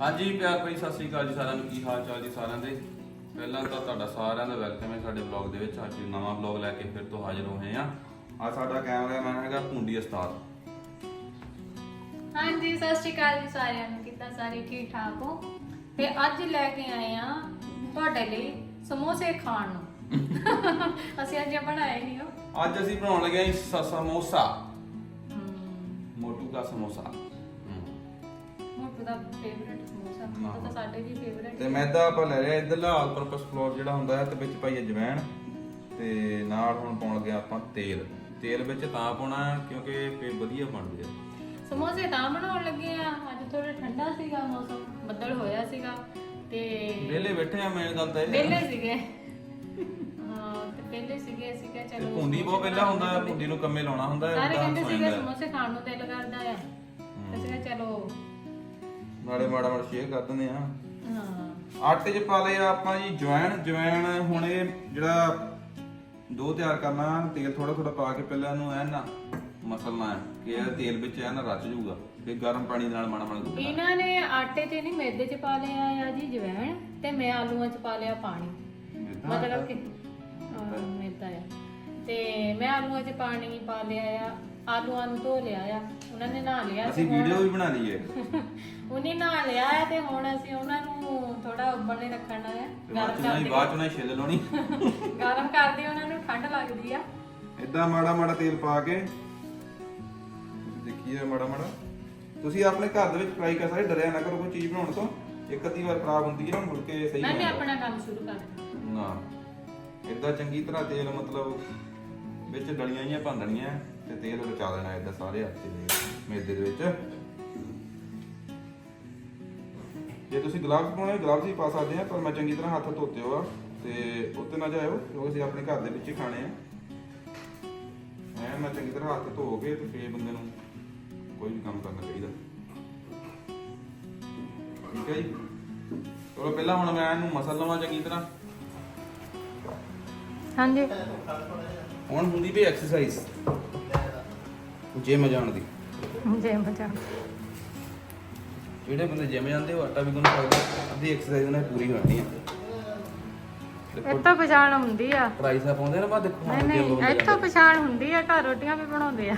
ਹਾਂਜੀ ਪਿਆਰ ਭਰੀ ਸਤਿ ਸ੍ਰੀ ਅਕਾਲ ਜੀ ਸਾਰਿਆਂ ਨੂੰ। ਕੀ ਹਾਲ ਚਾਲ ਜੀ ਸਾਰਿਆਂ ਦੇ? ਪਹਿਲਾਂ ਤਾਂ ਤੁਹਾਡਾ ਸਾਰਿਆਂ ਦਾ ਵੈਲਕਮ ਹੈ ਸਾਡੇ ਵਲੌਗ ਦੇ ਵਿੱਚ। ਅੱਜ ਨਵਾਂ ਵਲੌਗ ਲੈ ਕੇ ਫਿਰ ਤੋਂ ਹਾਜ਼ਰ ਹੋਏ ਆ ਆ ਸਾਡਾ ਕੈਮਰਾਮੈਨ ਹੈਗਾ ਭੁੰਡੀ ਉਸਤਾਦ। ਹਾਂਜੀ ਸਤਿ ਸ਼੍ਰੀ ਅਕਾਲ ਜੀ ਸਾਰਿਆਂ ਨੂੰ। ਕਿੱਦਾਂ ਸਾਰੇ ਠੀਕ ਠਾਕ ਹੋ? ਤੇ ਅੱਜ ਲੈ ਕੇ ਆਏ ਆ ਤੁਹਾਡੇ ਲਈ ਸਮੋਸੇ ਖਾਣ ਨੂੰ। ਅਸੀਂ ਅੱਜ ਇਹ ਬਣਾਏ ਨਹੀਂ ਹੋ ਅੱਜ ਅਸੀਂ ਬਣਾਉਣ ਲੱਗੇ ਸ- ਸਮੋਸਾ। ਮੋਟੂ ਦਾ ਸਮੋਸਾ। ਹਮ। ਮੋਟੂ ਦਾ ਫੇਵਰਿਟ ਮੋਟੂ ਤਾਂ ਸਾਡੇ ਵੀ ਫੇਵਰਿਟ ਤੇ ਮੈਦਾ ਆਪਾਂ ਲੈ ਲਿਆ ਇਧਰਲਾ ਆਲ ਪਰਪਸ ਫਲੋਰ ਜਿਹੜਾ ਹੁੰਦਾ ਹੈ ਤੇ ਵਿੱਚ ਪਾਈਏ ਜਵੈਣ। ਤੇ ਨਾਲ ਹੁਣ ਪਾਉਣ ਲੱਗੇ ਆਪਾਂ ਤੇਲ। ਤੇਲ ਵਿੱਚ ਤਾਂ ਪਾਉਣਾ ਕਿਉਂਕਿ ਫੇਰ ਵਧੀਆ ਬਣਦੇ ਆ। ਸਮੋਸੇ ਤਾਂ ਬਣਾਉਣ ਲੱਗੇ ਆ ਅੱਜ ਥੋੜਾ ਠੰਡਾ ਸੀਗਾ ਮੌਸਮ ਬੱਦਲ ਹੋਇਆ ਸੀਗਾ। ਤੇ ਵਿਹਲੇ ਬੈਠੇ ਆ ਮੇਨ ਗੱਲ ਤਾਂ ਇਹ ਪਹਿਲੇ ਸੀਗੇ। ਹਾਂ ਤੇ ਪਹਿਲੇ ਸੀਗੇ ਅਸੀਂ ਕਿਹਾ ਚਲੋ ਭੁੰਡੀ ਬਹੁਤ ਪਹਿਲਾਂ ਹੁੰਦਾ ਹੈ ਭੁੰਡੀ ਨੂੰ ਕੰਮੇ ਲਾਉਣਾ ਹੁੰਦਾ ਹੈ ਸਾਰੇ ਕਹਿੰਦੇ ਸੀਗੇ। ਸਮੋਸੇ ਖਾਣ ਨੂੰ ਦਿਲ ਕਰਦਾ ਆ। ਅਸੀਂ ਕਿਹਾ ਚਲੋ ਨਾਲੇ ਮਾੜਾ ਮਾੜਾ ਸ਼ੇਅਰ ਕਰ ਦਿੰਦੇ ਆ। ਹਾਂ। ਆਟੇ 'ਚ ਪਾ ਲਿਆ ਆਪਾਂ ਜੀ ਜਵੈਣ। ਜਵੈਣ ਹੁਣ ਇਹ ਜਿਹੜਾ ਦੋ ਤਿਆਰ ਕਰਨਾ ਤੇਲ ਥੋੜਾ ਥੋੜਾ ਪਾ ਕੇ ਪਹਿਲਾਂ ਇਹਨੂੰ ਐਨ ਨਾ ਮਸਲਣਾ ਹੈ ਕਿ ਇਹ ਤੇਲ ਵਿੱਚ ਐਨ ਰਚ ਜਾਊਗਾ। ਫਿਰ ਗਰਮ ਪਾਣੀ ਨਾਲ ਮਾੜਾ ਮਾੜਾ ਗੁੱਦਣਾ ਇਹਨਾਂ ਨੇ ਆਟੇ 'ਚ ਨਹੀਂ ਮੈਦੇ 'ਚ ਪਾ ਲਿਆ ਆ ਜੀ ਜਵੈਣ ਤੇ ਮੈਂ ਆਲੂਆਂ 'ਚ ਪਾ ਲਿਆ ਪਾਣੀ। ਮਤਲਬ ਕਿ ਅਹ, ਮੈਦਾ ਆ। ਤੇ ਮੈਂ ਆਲੂਆਂ 'ਚ ਪਾਣੀ ਪਾ ਲਿਆ ਆ। ਆਲੂਆਂ ਨੂੰ ਧੋ ਲਿਆ ਆ। ਉਹਨਾਂ ਨੇ ਨਹਾ ਲਿਆ ਅਸੀਂ ਵੀਡੀਓ ਵੀ ਬਣਾ ਲਈ ਹੈ। ਉਹਨੇ ਨਹਾ ਲਿਆ ਆ ਤੇ ਹੁਣ ਅਸੀਂ ਉਹਨਾਂ ਨੂੰ ਥੋੜਾ ਉਬਲਣੇ ਰੱਖਣਾ ਆ। ਤੇ ਬਾਅਦ ਗਰਮ ਚ ਬਾਅਦ ਚ ਨਹੀਂ ਛਿੱਲ ਲਾਉਣੀ। ਗਰਮ ਕਰਦੇ ਉਹਨਾਂ ਨੂੰ ਠੰਡ ਲੱਗਦੀ ਆ। ਇਦਾਂ ਮਾੜਾ ਮਾੜਾ ਤੇਲ ਪਾ ਕੇ। ਤੁਸੀਂ ਦੇਖੀਏ ਮਾੜਾ ਮਾੜਾ। ਤੁਸੀਂ ਆਪਣੇ ਘਰ ਦੇ ਵਿੱਚ ਟਰਾਈ ਕਰ ਸਕਦੇ ਡਰਿਆ ਨਾ ਕਰੋ ਕੋਈ ਚੀਜ਼ ਬਣਾਉਣ ਤੋਂ। ਇੱਕ ਅੱਧੀ ਵਾਰ ਖਰਾਬ ਹੁੰਦੀ ਹੈ ਮੁੜ ਕੇ ਸਹੀ ਮੈਂ ਵੀ ਹੋ। ਆਪਣਾ ਕੰਮ ਸ਼ੁਰੂ ਕਰ ਨਾ। ਇਦਾਂ ਚੰਗੀ ਤਰ੍ਹਾਂ ਤੇਲ ਮਤਲਬ ਵਿੱਚ ਡਲੀਆਂ ਜੀਆਂ ਭੰਨ ਦੇਣੀਆਂ। ਤੇ ਤੇਲ ਰਚਾ ਦੇਣਾ ਇਦਾਂ ਸਾਰੇ ਆਟੇ ਦੇ ਮੇਦੇ ਦੇ ਵਿੱਚ। ਜੇ ਤੁਸੀਂ ਗਲਾਵਸ ਪਾਉਣੇ ਗਲਾਵਸ ਵੀ ਪਾ ਸਕਦੇ ਆ ਪਰ ਮੈਂ ਚੰਗੀ ਤਰ੍ਹਾਂ ਹੱਥ ਧੋਤੇ ਹੋ ਆ ਤੇ ਉੱਤੇ ਨਾ ਜਾਇਓ ਕਿਉਂਕਿ ਅਸੀਂ ਆਪਣੇ ਘਰ ਦੇ ਵਿੱਚ ਹੀ ਖਾਣੇ ਆ। ਐ ਮੈਂ ਚੰਗੀ ਤਰ੍ਹਾਂ ਹੱਥ ਧੋ ਕੇ ਤੇ ਫੇਰ ਬੰਦੇ ਨੂੰ ਕੋਈ ਵੀ ਕੰਮ ਕਰਨਾ ਚਾਹੀਦਾ। ਠੀਕ ਹੈ ਜੀ? ਚਲੋ ਪਹਿਲਾਂ ਹੁਣ ਮੈਂ ਇਹਨੂੰ ਮਸਲ ਲਵਾਂ ਚੰਗੀ ਤਰ੍ਹਾਂ। ਹਾਂਜੀ। ਹੁਣ ਹੁੰਦੀ ਵੀ ਐਕਸਰਸਾਈਜ਼ ਜਿਮ ਜਾਣ ਦੀ ਜੇ ਮਜਾ ਜਿਹੜੇ ਬੰਦੇ ਜਿਮ ਜਾਂਦੇ ਉਹ ਆਟਾ ਵੀ ਗੁੰਨ ਸਕਦੇ। ਅੱਧੀ ਐਕਸਰਸਾਈਜ਼ ਦੀ ਪੂਰੀ ਹੋਣੀ ਆ। ਤਾਂ ਪਛਾਣ ਹੁੰਦੀ ਆ। ਪ੍ਰਾਈਸ ਆ ਪਾਉਂਦੇ ਨਾ ਬਾ ਦੇਖੋ ਨਹੀਂ ਨਹੀਂ ਇੱਥੋਂ ਪਛਾਣ ਹੁੰਦੀ ਆ ਘਰ ਰੋਟੀਆਂ ਵੀ ਬਣਾਉਂਦੇ ਆ।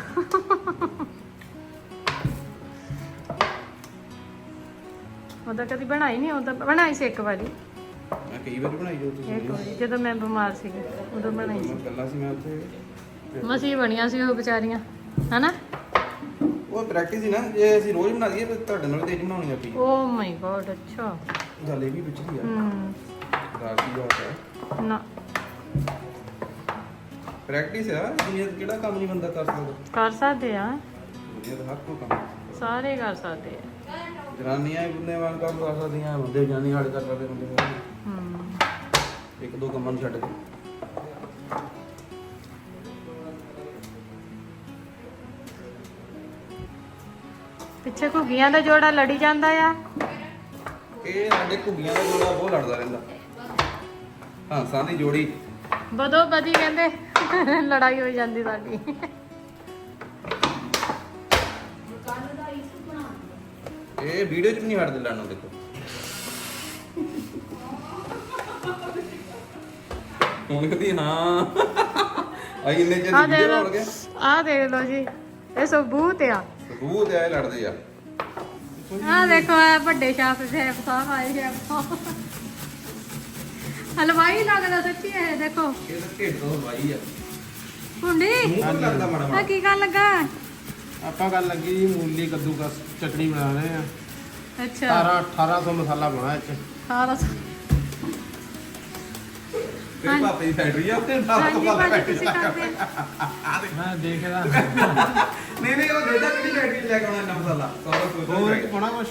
ਉਹਦਾ ਕਦੀ ਬਣਾਈ ਨਹੀਂ ਉਹਦਾ ਬਣਾਈ ਸੀ ਇੱਕ ਵਾਰੀ। ਮੈਂ ਕਈ ਵਾਰ ਬਣਾਈ ਜੋ ਤੁਸੀਂ ਇੱਕ ਵਾਰੀ ਜਦੋਂ ਮੈਂ ਬਿਮਾਰ ਸੀ ਉਦੋਂ ਬਣਾਈ ਸੀ। ਮੈਂ ਕੱਲਾ ਸੀ ਮੈਂ ਉੱਥੇ। ਮਸੀ ਬਣੀਆਂ ਸੀ ਉਹ ਵਿਚਾਰੀਆਂ। ਹਨਾ? ਉਹ ਪ੍ਰੈਕਟਿਸ ਹੀ ਨਾ ਜੇ ਅਸੀਂ ਰੋਜ਼ ਬਣਾ ਲਈਏ ਤਾਂ ਤੁਹਾਡੇ ਨਾਲ ਤੇਜ਼ ਬਣਾਉਣੀ ਆਪੀ। ਓ ਮਾਈ ਗੋਡ ਅੱਛਾ। ਗੱਲ ਇਹ ਵੀ ਵਿੱਚ ਦੀ ਆ। ਹਮ ਕੀ ਬਾਤ ਹੈ ਨਾ। ਪ੍ਰੈਕਟਿਸ ਆ ਦੁਨੀਆ 'ਚ ਕਿਹੜਾ ਕੰਮ ਨਹੀਂ ਬੰਦਾ ਕਰ ਸਕਦਾ? ਕਰ ਸਕਦੇ ਆ। ਦੁਨੀਆ ਦਾ ਹਰ ਕੋਈ ਕੰਮ ਸਾਰੇ ਕਰ ਸਕਦੇ ਆ। ਜਨਾਨੀਆਂ ਵੀ ਬੰਦੇ ਵਾਂਗ ਕੰਮ ਕਰ ਸਕਦੀਆਂ ਬੰਦੇ ਜਾਨੀ ਹਾੜੇ ਕਰ ਸਕਦੇ ਬੰਦੇ ਹਮ ਇੱਕ ਦੋ ਕੰਮਾਂ ਨੂੰ ਛੱਡ ਕੇ। ਪਿੱਛੇ ਘੁੱਗੀਆਂ ਦਾ ਜੋੜਾ ਲੜੀ ਜਾਂਦਾ ਆ। ਇਹ ਸਾਡੇ ਘੁੱਗੀਆਂ ਦਾ ਜੋੜਾ ਬਹੁਤ ਲੜਦਾ ਰਹਿੰਦਾ। ਹੰਸਾਂ ਦੀ ਜੋੜੀ। ਬਦੋ ਬਦੀ ਕਹਿੰਦੇ ਲੜਾਈ ਹੋ ਜਾਂਦੀ ਸਾਡੀ। ਇਹ ਵੀਡੀਓ 'ਚ ਵੀ ਨਹੀਂ ਹਟਦੇ ਲੜਨੋਂ ਦੇਖੋ। ਹੁਣ ਕਹਦੀ ਹਾਂ। ਆਈ ਇੰਨੇ ਚਿਰ ਵੀਡੀਓ ਬਣ ਗਿਆ ਆ ਦੇਖ ਲਓ ਜੀ। ਇਹ ਸਬੂਤ ਆ। ਸਬੂਤ ਆ ਇਹ ਲੜਦੇ ਆ। ਆ ਦੇਖੋ ਇਹ ਵੱਡੇ ਸ਼ਾਫ ਸ਼ੈਫ ਸਾਹਿਬ ਆਏ ਸ਼ੈਫ ਸਾਹਿਬ ਹਲਵਾਈ ਲੱਗਦਾ ਸੱਚੀ ਇਹ ਦੇਖੋ। ਇਹ ਤਾਂ ਢਿੱਡ ਤੋਂ ਵਾਈ ਆ। ਹੁੰਡੀ ਮੂੰਹ ਤੋਂ ਲੱਗਦਾ ਮਾੜਾ ਆ ਮਾੜਾ ਕੀ ਕਰਨ ਲੱਗਾ? ਆਪਾਂ ਗੱਲ ਲੱਗੀ ਜੀ ਮੂਲੀ ਕੱਦੂਕਸ ਚਟਣੀ ਬਣਾ ਰਹੇ ਆ। ਅੱਛਾ। 18 1800 ਮਸਾਲਾ ਬਣਾ ਇਹ ਚ ਸਾਰਾ ਤੇਰੇ ਪਾਪੇ ਦੀ ਫੈਕਟਰੀ ਆ ਉੱਤੇ ਨਾਲ ਹਾਂਜੀ ਤੋਂ ਭਾਜੀ ਫੈਕਟਰੀ ਤੁਸੀਂ ਕਰਦੇ ਆ। ਮੈਂ ਦੇਖਦਾ। ਨਹੀਂ ਨਹੀਂ ਉਹ ਦੇਦਾ ਕਿਹੜੀ ਫੈਕਟਰੀ 'ਚ ਲੈ ਕੇ ਆਉਣਾ ਇੰਨਾ ਮਸਾਲਾ। ਸਾਰਾ ਸੋਚਿਆ ਹੋਰ ਪੈ ਕੀ ਪਾਉਣਾ ਕੁਛ।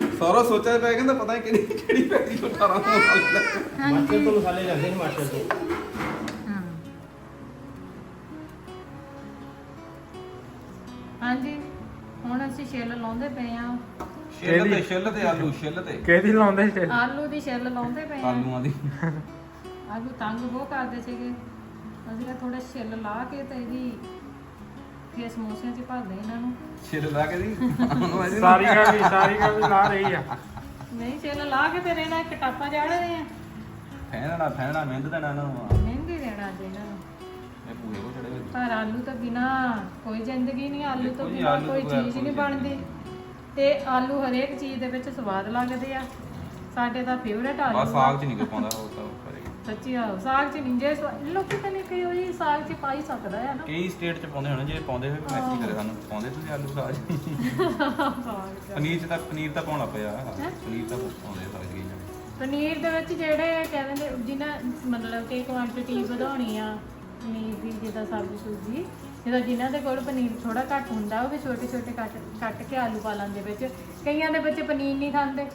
ਗਿਆ। ਸਾਰਾ ਸੋਚਿਆ ਪੈ ਕਹਿੰਦਾ ਪਤਾ ਨਹੀਂ ਕਿਹੜੀ ਕਿਹੜੀ ਫੈਕਟਰੀ ਤੋਂ 18 ਮਸਾਲਾ ਲੈ। ਮਾਸਟਰ ਤੋਂ ਮਸਾਲੇ ਜਾਂਦੇ ਨੇ ਮਾਸਟਰ ਤੋਂ। ਹਾਂ। ਹਾਂਜੀ। ਹੁਣ ਅਸੀਂ ਛਿੱਲ ਲਾਉਂਦੇ ਪਏ ਆ ਛਿੱਲ ਤੇ ਛਿੱਲ ਤੇ ਆਲੂ ਛਿੱਲ ਤੇ। ਕਿਹਦੀ ਲਾਉਂਦੇ ਸੀ? ਆਲੂ ਦੀ ਛਿੱਲ ਲਾਉਂਦੇ ਪਏ ਆ। ਆਲੂਆਂ ਦੀ। ਆਲੂ ਤੰਗ ਬਹੁਤ ਕਰਦੇ ਸੀਗੇ। ਅਸੀਂ ਕਿਹਾ ਥੋੜਾ ਛਿੱਲ ਲਾ ਕੇ ਤੇ ਇਹਦੀ ਫੇਰ ਸਮੋਸਿਆਂ 'ਚ ਭਰ ਦੇ ਇਹਨਾਂ ਨੂੰ। ਛਿੱਲ ਲਾ ਕੇ ਦੀ? ਉਹਨੂੰ ਐਸੀ ਸਾਰੀ ਗੱਲ ਵੀ ਸਾਰੀ ਗੱਲ ਵੀ ਲਾ ਰਹੀ ਆ। ਨਹੀਂ ਚਲ ਲਾ ਕੇ ਫਿਰ ਇਹਨਾਂ ਇੱਕ ਟਾਪਾ ਚਾੜਦੇ ਆ। ਫੈਨਣਾ ਫੈਨਣਾ ਮਿਹਨਤ ਦੇਣਾ ਇਹਨਾਂ ਨੂੰ ਮਹਿੰਗੀ ਦੇਣਾ ਅੱਜ ਇਹਨਾਂ ਨੂੰ। ਇਹ ਪੂਰੇ ਕੋ ਚੜੇ ਹੋਏ। ਪਰ ਆਲੂ ਤੋਂ ਬਿਨਾ ਕੋਈ ਜ਼ਿੰਦਗੀ ਨਹੀਂ ਆਲੂ ਤੋਂ ਜੀ, ਬਿਨਾ ਕੋਈ ਤੋਂ ਚੀਜ਼ ਨਹੀਂ ਬਣਦੀ। ਤੇ ਆਲੂ ਹਰੇਕ ਚੀਜ਼ ਦੇ ਵਿੱਚ ਸਵਾਦ ਲੱਗਦੇ ਆ। ਸਾਡੇ ਦਾ ਫੇਵਰੇਟ ਆਲੂ ਬਸ ਆ। ਸਾਗ ਚ ਨਹੀਂ ਕੋਈ ਪਾਉਂਦਾ ਉਹ ਤਾਂ ਕਰੇਗਾ ਸੱਚੀ ਆ ਸਾਗ ਚ ਨਹੀਂ ਜੇ ਸਵਾ- ਲੋਕੀ ਤਾਂ ਨਹੀਂ ਕਈ ਹੋਈ ਸਾਗ ਚ ਪਾ ਹੀ ਸਕਦਾ ਹੈ ਨਾ। ਕਈ ਸਟੇਟ ਚ ਪਾਉਂਦੇ ਹੋਣੇ ਜੇ ਪਾਉਂਦੇ ਹੋਏ ਮੈਂ ਕੀ ਕਰੇ ਸਾਨੂੰ ਪਾਉਂਦੇ ਤੁਸੀਂ ਆਲੂ ਸਾਗ? ਸਾਗ ਚ। ਪਨੀਰ ਚ ਤਾਂ ਪਨੀਰ ਤਾਂ ਪਾਉਣਾ ਪਿਆ। ਪਨੀਰ ਤਾਂ ਪਾਉਂਦੇ ਆ ਸਾਗ ਜੀ ਪਨੀਰ ਦੇ ਵਿੱਚ ਜਿਹੜੇ ਕਹਿੰਦੇ ਨੇ ਜਿਨ੍ਹਾਂ ਮਤਲਬ ਕਿ ਕੁਆਂਟੀਟੀ ਵਧਾਉਣੀ ਆ ਪਨੀਰ ਦੀ ਜਿੱਦਾਂ ਸਬਜ਼ੀ ਸੂਜੀ ਜਿਹਦਾ ਜਿਨ੍ਹਾਂ ਦੇ ਕੋਲ ਪਨੀਰ ਥੋੜਾ ਘੱਟ ਹੁੰਦਾ ਉਹ ਵੀ ਛੋਟੇ ਛੋਟੇ ਕੱਟ ਕੱਟ ਕੇ ਆਲੂ ਪਾ ਲੈਂਦੇ ਵਿੱਚ। ਕਈਆਂ ਦੇ ਬੱਚੇ ਪਨੀਰ ਨਹੀਂ ਖਾਂਦੇ।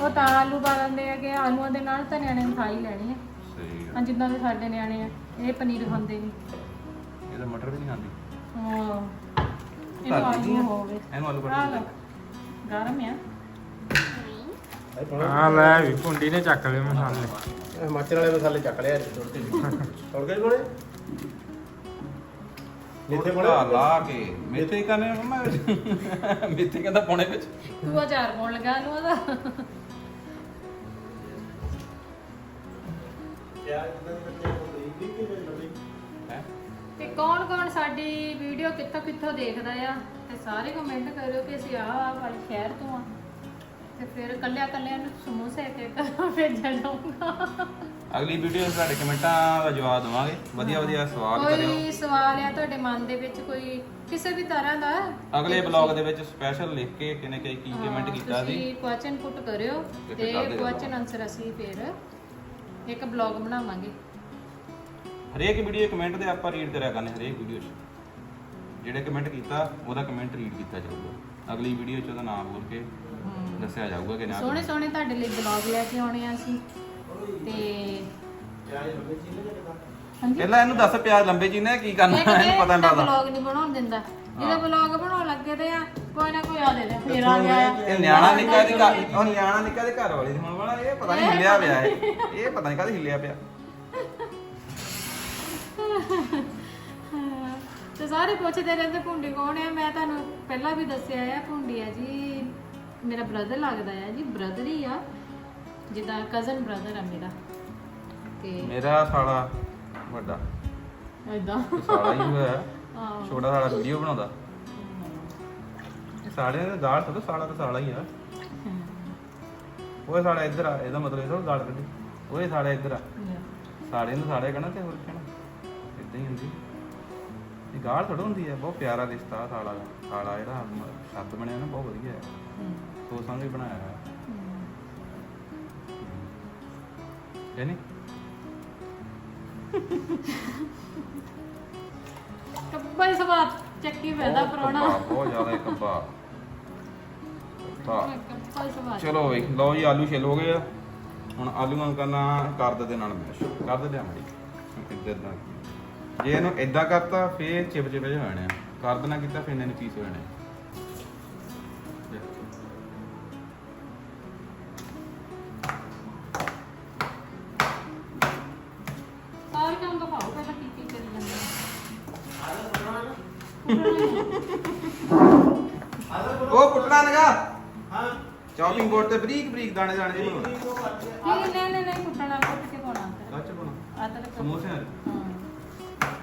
ਉਹ ਤਾਂ ਆਲੂ ਪਾ ਲੈਂਦੇ ਆ ਕਿ ਆਲੂਆਂ ਦੇ ਨਾਲ ਤਾਂ ਨਿਆਣੇ ਨੇ ਖਾ ਹੀ ਲੈਣੀ ਆ। ਸਹੀ ਹਾਂ ਜਿੱਦਾਂ ਦੇ ਸਾਡੇ ਨਿਆਣੇ ਆ ਇਹ ਪਨੀਰ ਖਾਂਦੇ ਨਹੀਂ। ਇਹ ਤਾਂ ਮਟਰ ਵੀ ਨਹੀਂ ਖਾਂਦੀ। ਹਾਂ ਇਹਨੂੰ ਆਲੂ ਹੋਵੇ। ਇਹਨੂੰ ਆਲੂ ਆ ਕੱਟ ਲਓ ਗਰਮ ਆ। ਆ ਲੈ ਵੀ ਭੁੰਡੀ ਨੇ ਚੱਕ ਲਏ ਮਸਾਲੇ। ਹਿਮਾਚਲ ਵਾਲੇ ਮਸਾਲੇ ਚੱਕ ਲਿਆ ਛੋਟੇ ਤੜਕੇ ਕੋਲੇ? ਮੇਥੇ ਕੋਲੇ ਲਾ ਕੇ। ਮੇਥੇ ਕਰਨੇ ਮੰਮਾ ਮੇਥੇ ਕਹਿੰਦਾ ਪਾਉਣੇ ਵਿੱਚ। ਤੂੰ ਅਚਾਰ ਪਾਉਣ ਲੱਗਾ ਇਹਨੂੰ ਉਹਦਾ। ਹੈ? ਤੇ ਕੌਣ ਕੌਣ ਸਾਡੀ ਵੀਡੀਓ ਕਿੱਥੋਂ ਕਿੱਥੋਂ ਦੇਖਦਾ ਆ? ਤੇ ਸਾਰੇ ਕਮੈਂਟ ਕਰਿਓ ਕਿ ਅਸੀਂ ਆਹ ਆਹ ਵਾਲੀ ਸ਼ਹਿਰ ਤੋਂ ਆ। ਤੇ ਫਿਰ ਕੱਲਿਆ ਕੱਲਿਆਂ ਨੂੰ ਸਮੋਸੇ ਕੇ ਭੇਜਿਆ ਜਾਊਗਾ ਅਗਲੀ ਵੀਡੀਓ 'ਚ ਤੁਹਾਡੇ ਕਮੈਂਟਾਂ ਦਾ ਜਵਾਬ ਦਵਾਂਗੇ। ਵਧੀਆ ਵਧੀਆ ਸਵਾਲ ਕਰਿਓ। ਕੋਈ ਸਵਾਲ ਆ ਤੁਹਾਡੇ ਮਨ ਦੇ ਵਿੱਚ ਕੋਈ ਕਿਸੇ ਵੀ ਤਰ੍ਹਾਂ ਦਾ? ਅਗਲੇ ਬਲੌਗ ਦੇ ਵਿੱਚ ਸਪੈਸ਼ਲ ਲਿਖ ਕੇ ਕਿਨੇ ਕੀ ਕੀ ਕਮੈਂਟ ਕੀਤਾ ਸੀ। ਤੁਸੀਂ ਕੁਐਸਚਨ ਪੁੱਟ ਕਰਿਓ ਤੇ ਕੁਐਸਚਨ ਆਨਸਰ ਅਸੀਂ ਫਿਰ ਇੱਕ ਬਲੌਗ ਬਣਾਵਾਂਗੇ। ਹਰੇਕ ਵੀਡੀਓ ਕਮੈਂਟ ਦੇ ਆਪਾਂ ਰੀਡ ਕਰਿਆ ਕਰਨੇ ਹਰੇਕ ਵੀਡੀਓ 'ਚ। ਜਿਹੜੇ ਕਮੈਂਟ ਕੀਤਾ ਉਹਦਾ ਕਮੈਂਟ ਰੀਡ ਕੀਤਾ ਜਾਊਗਾ। ਅਗਲੀ ਵੀਡੀਓ 'ਚ ਉਹਦਾ ਨਾਮ ਬੋਲ ਕੇ ਦੱਸਿਆ ਜਾਊਗਾ ਕਿ ਨਾ ਸੋਹਣੇ ਸੋਹਣੇ ਤੁਹਾਡੇ ਲਈ ਬਲੌਗ ਲੈ ਕੇ ਆਉਣੇ ਆ ਅਸੀਂ। ਤੇ ਹਾਂਜੀ? ਪਹਿਲਾਂ ਇਹਨੂੰ ਦੱਸ ਪਿਆਰ ਲੰਬੇ ਜੀ ਨੇ ਕੀ ਕਰਨਾ ਇਹਨੂੰ ਪਤਾ ਨਹੀਂ ਲੱਗਦਾ। ਬਲੌਗ ਨਹੀਂ ਬਣਾਉਣ ਦਿੰਦਾ। ਜਿਹਦਾ ਬਲੌਗ ਬਣਾਉਣ ਲੱਗੇ ਤੇ ਆ ਕੋਈ ਨਾ ਕੋਈ ਆ ਦੇ ਦੇ ਫੇਰ ਆ ਗਿਆ ਆ। ਇਹ ਨਿਆਣਾ ਨਿੱਕਾ ਦੀ ਘਰ ਉਹ ਨਿਆਣਾ ਨਿੱਕਾ ਦੇ ਘਰ ਵਾਲੀ ਦੀ ਹੁਣ ਵਾਲਾ ਇਹ ਪਤਾ ਨਹੀਂ ਹਿੱਲਿਆ ਪਿਆ ਇਹ। ਇਹ ਪਤਾ ਨਹੀਂ ਕਦ ਹਿੱਲਿਆ ਪਿਆ। ਹਾਂ, ਤੇ ਸਾਰੇ ਪੁੱਛਦੇ ਰਹਿੰਦੇ ਭੁੰਡੀ ਕੌਣ ਹੈ ਮੈਂ ਤੁਹਾਨੂੰ ਪਹਿਲਾਂ ਵੀ ਦੱਸਿਆ ਆ ਭੁੰਡੀ ਹੈ ਜੀ ਮੇਰਾ ਬ੍ਰਦਰ ਲੱਗਦਾ ਆ ਜੀ ਬ੍ਰਦਰ ਹੀ ਆ। ਜਿੱਦਾਂ ਕਜ਼ਨ ਬ੍ਰਦਰ ਆ ਮੇਰਾ। ਤੇ ਮੇਰਾ ਸਾਲਾ ਵੱਡਾ। ਇਦਾਂ ਸਾਲਾ ਹੀ ਹੋਇਆ। ਹਾਂ। ਛੋਟਾ ਸਾਲਾ ਵੀਡੀਓ ਬਣਾਉਂਦਾ। ਇਹ ਸਾਲੇ ਦਾ ਗਾਲ ਥੋੜਾ ਸਾਲਾ ਤਾਂ ਸਾਲਾ ਹੀ ਆ। ਓਏ ਸਾਲਾ ਇੱਧਰ ਆ ਇਹਦਾ ਮਤਲਬ ਇਹ ਥੋੜਾ ਗਾਲ ਕੱਢੀ। ਓਏ ਸਾਲਾ ਇੱਧਰ ਆ। ਸਾਲੇ ਨੂੰ ਸਾਲੇ ਕਹਿਣਾ ਤੇ ਹੋਰ ਕਹਿਣਾ। ਇਦਾਂ ਹੀ ਹੁੰਦੀ। ਇਹ ਗਾਲ ਥੋੜਾ ਹੁੰਦੀ ਹੈ ਬਹੁਤ ਪਿਆਰਾ ਰਿਸ਼ਤਾ ਸਾਲਾ ਦਾ। ਸਾਲਾ ਜਿਹੜਾ ਸ਼ਬਦ ਬਣਿਆ ਨਾ ਬਹੁਤ ਵਧੀਆ। ਹੈ। ਸੋਚ ਸਮਝ ਕੇ ਬਣਾਇਆ ਹੈ ਹੈ ਨੀ ਕੱਪਾ ਹੀ ਸਵਾਦ ਚੱਕੀ ਪੈਦਾ ਬਹੁਤ ਪਰੋਣਾ ਕੱਬਾ, ਬਹੁਤ ਜ਼ਿਆਦਾ ਕੱਬਾ ਕੱਬਾ ਕੱਪਾ ਹੀ ਸਵਾਦ ਚਲੋ ਬਈ ਲਓ ਜੀ ਆਲੂ ਛਿੱਲ ਹੋ ਗਏ ਆ ਹੁਣ ਆਲੂਆਂ ਕਰਨਾ ਕਰਦ ਦੇ ਨਾਲ ਮੈਸ਼ ਕਰਦ ਲਿਆ ਮੜੀ ਇੱਧਰ ਦਾ ਜੇ ਇਹਨੂੰ ਇਦਾਂ ਕਰਤਾ ਫੇਰ ਚਿਪ ਚਿਪ ਜਿਹੇ ਹੋ ਜਾਣੇ ਆ ਕਰਦ ਨਾ ਕੀਤਾ ਫੇਰ ਇਹਨਾਂ ਨੇ ਪੀਸ ਹੋ ਜਾਣੇ ਆ। ਚੌਪਿੰਗ ਬੋਰਡ ਤੇ ਬਰੀਕ ਬਰੀਕ ਦਾਣੇ ਦਾਣੇ ਜਿਹੇ ਬਣਾਉਣੇ। ਨਹੀਂ ਨਹੀਂ ਨਹੀਂ ਨਹੀਂ ਕੁੱਟਣਾ ਕੁੱਟ ਕੇ ਪਾਉਣਾ? ਅੰਦਰ ਕੱਚ ਬਣਾ ਅਦਰਕ ਸਮੋਸੇ ਨਾਲ ਹਾਂ।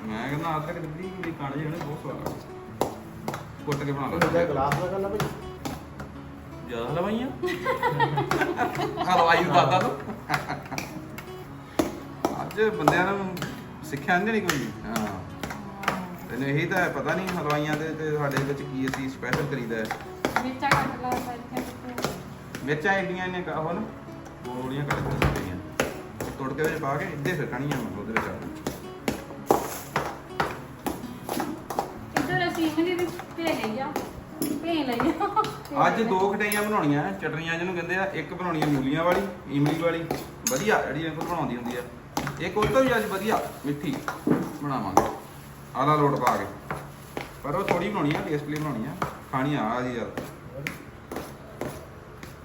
ਮੈਂ ਕਹਿੰਦਾ ਅਦਰਕ ਦੇ ਬਰੀਕ ਬਰੀਕ ਕਾਣੇ ਜਿਹੇ ਹੋਣੇ ਬਹੁਤ ਸਵਾਦ ਲੱਗਦੇ ਕੁੱਟ ਕੇ ਬਣਾ ਲਓ ਗਲਾਸ ਦਾ ਕਰਨਾ ਭਾਈ। ਜ਼ਿਆਦਾ ਹਲਵਾਈਆਂ ਹਲਵਾਈ ਦਾਦਾ ਤੂੰ। ਅੱਜ ਬੰਦਿਆਂ ਨੂੰ ਸਿੱਖਿਆ ਨਹੀਂ ਕੋਈ। ਹਾਂ। ਤੈਨੂੰ ਇਹੀ ਤਾਂ ਪਤਾ ਨਹੀਂ ਹਲਵਾਈਆਂ ਦੇ ਤੇ ਸਾਡੇ ਵਿੱਚ ਕੀ ਅਸੀਂ ਸਪੈਸ਼ਲ ਕਰੀਦਾ ਹੈ। ਮਿਰਚਾਂ ਕੱਟ ਲਾ ਮਿਰਚਾਂ ਮਿਰਚਾਂ ਇੰਡੀਆਂ ਨੇ ਉਹ ਨਾ ਗੋਲੀਆਂ ਕੱਟ ਦਿੱਤੀਆਂ ਤੋੜ ਕੇ ਵਿੱਚ ਪਾ ਕੇ ਇੱਦੇ ਫਿਰਕਣੀਆਂ ਮਤਲਬ ਉਹਦੇ ਵਿੱਚ ਇੱਧਰ ਅਸੀਂ ਇਮਲੀ ਵੀ ਭੇ ਲਈ ਆ। ਭੇ ਲਈ ਆ। ਅੱਜ ਦੋ ਖਟਾਈਆਂ ਬਣਾਉਣੀਆਂ ਹੈ, ਚਟਨੀਆਂ ਜਿਹਨੂੰ ਕਹਿੰਦੇ ਆ ਇੱਕ ਬਣਾਉਣੀ ਹੈ ਮੂਲੀਆਂ ਵਾਲੀ ਇਮਲੀ ਵਾਲੀ। ਵਧੀਆ ਜਿਹੜੀ ਇਹ ਬਣਾਉਂਦੀ ਹੁੰਦੀ ਆ। ਇੱਕ ਉਹ ਤੋਂ ਵੀ ਅੱਜ ਵਧੀਆ ਮਿੱਠੀ ਬਣਾਵਾਂਗੇ। ਆਲਾ ਲੋਟ ਪਾ ਕੇ। ਪਰ ਉਹ ਥੋੜੀ ਬਣਾਉਣੀ ਆ ਟੇਸਟ ਲਈ ਬਣਾਉਣੀ ਆ। ਖਾਣੀ ਆ ਆ ਜੀ ਯਾਰ